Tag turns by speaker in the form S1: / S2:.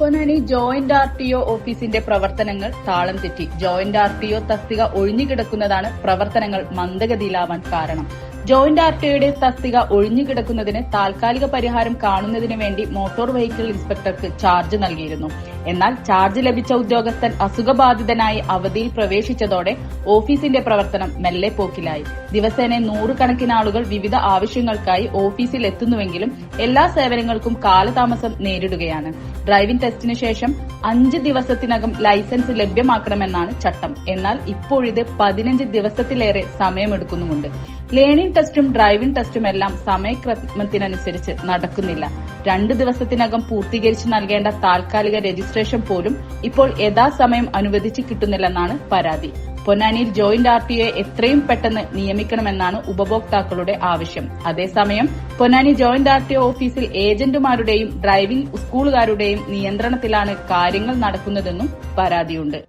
S1: Ponnani joint R T O ഓഫീസിന്റെ പ്രവർത്തനങ്ങൾ താളം തെറ്റി. ജോയിന്റ് ആർ ടി ഒ തസ്തിക ഒഴിഞ്ഞുകിടക്കുന്നതാണ് പ്രവർത്തനങ്ങൾ മന്ദഗതിയിലാവാൻ കാരണം. ജോയിന്റ് ആർ ടി ഒയുടെ തസ്തിക ഒഴിഞ്ഞുകിടക്കുന്നതിന് താൽക്കാലിക പരിഹാരം കാണുന്നതിന് വേണ്ടി മോട്ടോർ വെഹിക്കിൾ ഇൻസ്പെക്ടർക്ക് ചാർജ് നൽകിയിരുന്നു. എന്നാൽ ചാർജ് ലഭിച്ച ഉദ്യോഗസ്ഥൻ അസുഖബാധിതനായി അവധിയിൽ പ്രവേശിച്ചതോടെ ഓഫീസിന്റെ പ്രവർത്തനം മെല്ലെ പോക്കിലായി. ദിവസേന നൂറുകണക്കിന് ആളുകൾ വിവിധ ആവശ്യങ്ങൾക്കായി ഓഫീസിൽ എത്തുന്നുവെങ്കിലും എല്ലാ സേവനങ്ങൾക്കും കാലതാമസം നേരിടുകയാണ്. ഡ്രൈവിംഗ് ടെസ്റ്റിന് ശേഷം അഞ്ച് ദിവസത്തിനകം ലൈസൻസ് ലഭ്യമാക്കണമെന്നാണ് ചട്ടം. എന്നാൽ ഇപ്പോഴിത് പതിനഞ്ച് ദിവസത്തിലേറെ സമയമെടുക്കുന്നുമുണ്ട്. ലേണിംഗ് ടെസ്റ്റും ഡ്രൈവിംഗ് ടെസ്റ്റും എല്ലാം സമയക്രമത്തിനനുസരിച്ച് നടക്കുന്നില്ല. രണ്ട് ദിവസത്തിനകം പൂർത്തീകരിച്ച് നൽകേണ്ട താൽക്കാലിക രജിസ്ട്രേഷൻ പോലും ഇപ്പോൾ യഥാസമയം അനുവദിച്ച് കിട്ടുന്നില്ലെന്നാണ് പരാതി. പൊന്നാനിയിൽ ജോയിന്റ് ആർ ടി ഒയെ എത്രയും പെട്ടെന്ന് നിയമിക്കണമെന്നാണ് ഉപഭോക്താക്കളുടെ ആവശ്യം. അതേസമയം Ponnani joint R T O ഓഫീസിൽ ഏജന്റുമാരുടെയും ഡ്രൈവിംഗ് സ്കൂളുകാരുടെയും നിയന്ത്രണത്തിലാണ് കാര്യങ്ങൾ നടക്കുന്നതെന്നും പരാതിയുണ്ട്.